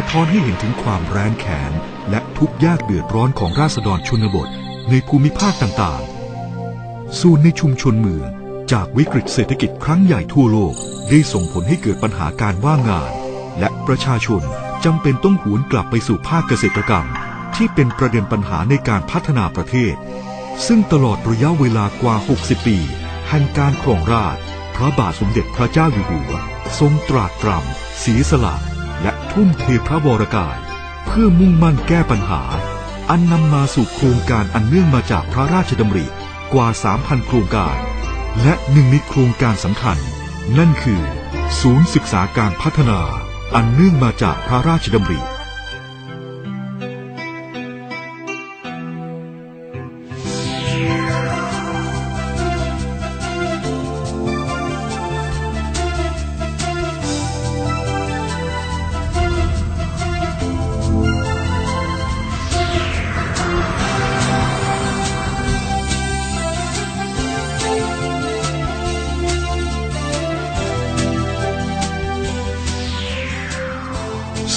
ะท้อนให้เห็นถึงความแร้นแค้นและทุกข์ยากเดือดร้อนของราษฎรชนบทในภูมิภาคต่างๆส่วนในชุมชนเมือง จากวิกฤตเศรษฐกิจครั้งใหญ่ทั่วโลก ได้ส่งผลให้เกิดปัญหาการว่างงาน และประชาชนจำเป็นต้องหวนกลับไปสู่ภาคเกษตรกรรม ที่เป็นประเด็นปัญหาในการพัฒนาประเทศ ซึ่งตลอดระยะเวลากว่า 60 ปีแห่งการครองราชพระบาทสมเด็จพระเจ้าอยู่หัว ทรงตรากตรำเสีสละ และทุ่มเทพระวรกาย เพื่อมุ่งมั่นแก้ปัญหา อันนำมาสู่โครงการอันเนื่องมาจากพระราชดำริกว่า 3,000 โครงการ และหนึ่งในโครงการสำคัญ นั่นคือ ศูนย์ศึกษาการพัฒนา อันเนื่องมาจากพระราชดำริ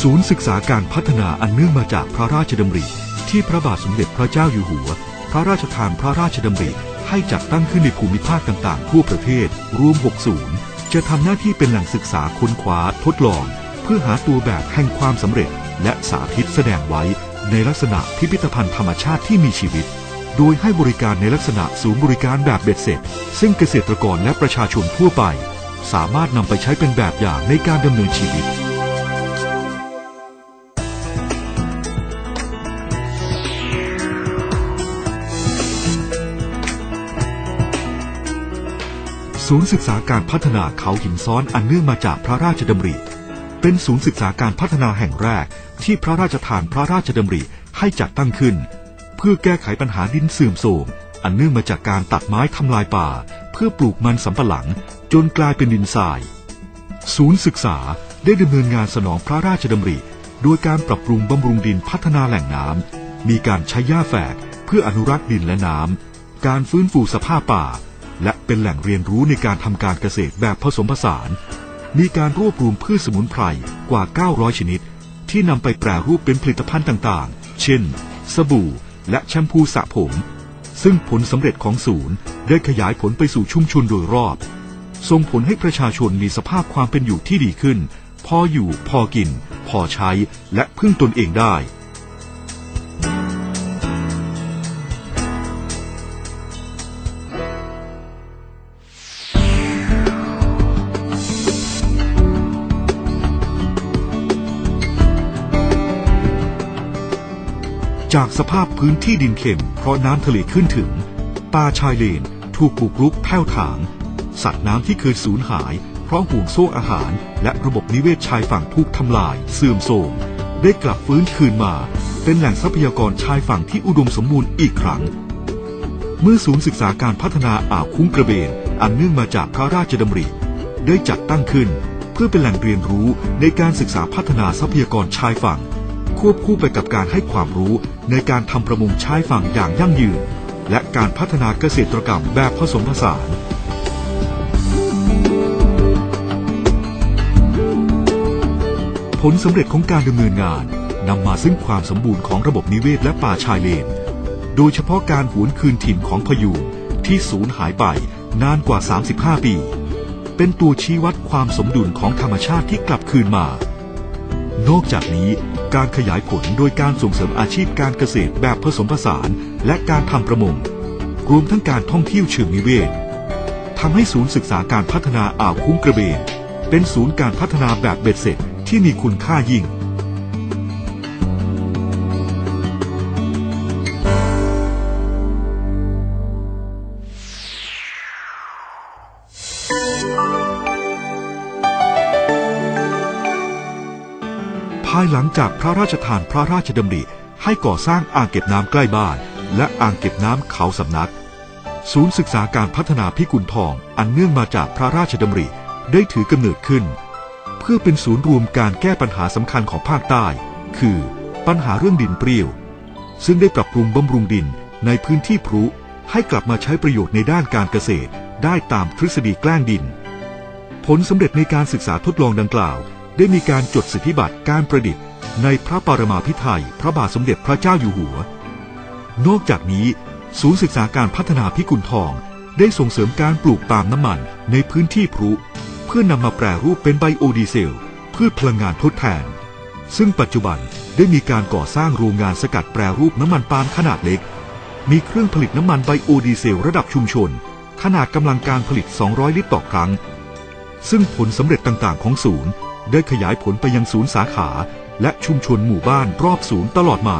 ศูนย์ศึกษาการพัฒนาอันเนื่องมาจากพระราชดำริ ที่พระบาทสมเด็จพระเจ้าอยู่หัว พระราชทานพระราชดำริ ให้จัดตั้งขึ้นในภูมิภาคต่างๆ ทั่วประเทศ รวม 6 ศูนย์ จะทำหน้าที่เป็นแหล่งศึกษาค้นคว้าทดลอง เพื่อหาตัวแบบแห่งความสำเร็จ และสาธิตแสดงไว้ ในลักษณะพิพิธภัณฑ์ธรรมชาติที่มีชีวิต โดยให้บริการในลักษณะศูนย์บริการแบบเบ็ดเสร็จ ซึ่งเกษตรกรและประชาชนทั่วไป สามารถนำไปใช้เป็นแบบอย่างในการดำเนินชีวิต ศูนย์ศึกษาการพัฒนาเขาหินซ้อนอันเนื่องมาจากพระราชดำริ เป็นศูนย์ศึกษาการพัฒนาแห่งแรก ที่พระราชทานพระราชดำริให้จัดตั้งขึ้น เพื่อแก้ไขปัญหาดินเสื่อมโทรมอันเนื่องมาจากการตัดไม้ทำลายป่า เพื่อปลูกมันสำปะหลัง จนกลายเป็นดินทราย ศูนย์ศึกษาได้ดำเนินงานสนองพระราชดำริ โดยการปรับปรุงบำรุงดินพัฒนาแหล่งน้ำมีการใช้หญ้าแฝกเพื่ออนุรักษ์ดินและน้ำการฟื้นฟูสภาพป่า และเป็นแหล่งเรียนรู้ในการทำการเกษตรแบบผสมผสาน มีการรวบรวมพืชสมุนไพรกว่า 900 ชนิด ที่นำไปแปรรูปเป็นผลิตภัณฑ์ต่างๆ เช่น สบู่ และแชมพูสระผม ซึ่งผลสำเร็จของศูนย์ได้ขยายผลไปสู่ชุมชนโดยรอบ ส่งผลให้ประชาชนมีสภาพความเป็นอยู่ที่ดีขึ้น พออยู่พอกิน พอใช้และพึ่งตนเองได้ จากสภาพพื้นที่ดินเค็ม เพราะน้ำทะเลขึ้นถึง ป่าชายเลน ถูกบุกรุกแผ่วถาง สัตว์น้ำที่เคยสูญหาย เพราะห่วงโซ่อาหาร และระบบนิเวศชายฝั่งถูกทำลาย เสื่อมโทรมได้กลับฟื้นคืนมา เป็นแหล่งทรัพยากรชายฝั่งที่อุดมสมบูรณ์อีกครั้ง เมื่อศูนย์ศึกษาการพัฒนาอ่าวคุ้งกระเบน อันเนื่องมาจากพระราชดำริ ได้จัดตั้งขึ้น เพื่อเป็นแหล่งเรียนรู้ในการศึกษาพัฒนาทรัพยากรชายฝั่ง ควบคู่ไปกับการให้ความรู้ในการทำประมงชายฝั่งอย่างยั่งยืน และการพัฒนาเกษตรกรรมแบบผสมผสานผลสำเร็จของการดำเนินงานนำมาซึ่งความสมบูรณ์ของระบบนิเวศและป่าชายเลน โดยเฉพาะการหวนคืนถิ่นของพยูนที่สูญหายไปนานกว่า 35 ปี เป็นตัวชี้วัดความสมดุลของธรรมชาติที่กลับคืนมา นอกจากนี้ การขยายผลโดยการส่งเสริมอาชีพการเกษตรแบบผสมผสานและการทำประมง รวมทั้งการท่องเที่ยวเชิงนิเวศทำให้ศูนย์ศึกษาการพัฒนาอ่าวคุ้งกระเบน เป็นศูนย์การพัฒนาแบบเบ็ดเสร็จที่มีคุณค่ายิ่ง ภายหลังจากพระราชทานพระราชดำริให้ก่อสร้างอ่างเก็บน้ำใกล้บ้าน และอ่างเก็บน้ำเขาสำนัก ศูนย์ศึกษาการพัฒนาพิกุลทองอันเนื่องมาจากพระราชดำริได้ถือกำเนิดขึ้น เพื่อเป็นศูนย์รวมการแก้ปัญหาสำคัญของภาคใต้ คือ ปัญหาเรื่องดินเปรี้ยว ซึ่งได้ปรับปรุงบำรุงดินในพื้นที่พรุให้กลับมาใช้ประโยชน์ในด้านการเกษตร ได้ตามทฤษฎีแกล้งดิน ผลสำเร็จในการศึกษาทดลองดังกล่าว ได้มีการจดสิทธิบัตรการประดิษฐ์ ในพระปรมาภิไธยพระบาทสมเด็จพระเจ้าอยู่หัว นอกจากนี้ ศูนย์ศึกษาการพัฒนาพิกุลทองได้ส่งเสริมการปลูกปาล์มน้ำมันในพื้นที่พรุเพื่อนำมาแปรรูปเป็นไบโอดีเซลพืชพลังงานทดแทน ซึ่งปัจจุบันได้มีการก่อสร้างโรงงานสกัดแปรรูปน้ำมันปาล์มขนาดเล็ก มีเครื่องผลิตน้ำมันไบโอดีเซลระดับชุมชน ขนาดกำลังการผลิต 200 ลิตรต่อครั้ง ซึ่งผลสำเร็จต่างๆของศูนย์ ได้ขยายผลไปยังศูนย์สาขา และชุมชนหมู่บ้านรอบศูนย์ตลอดมา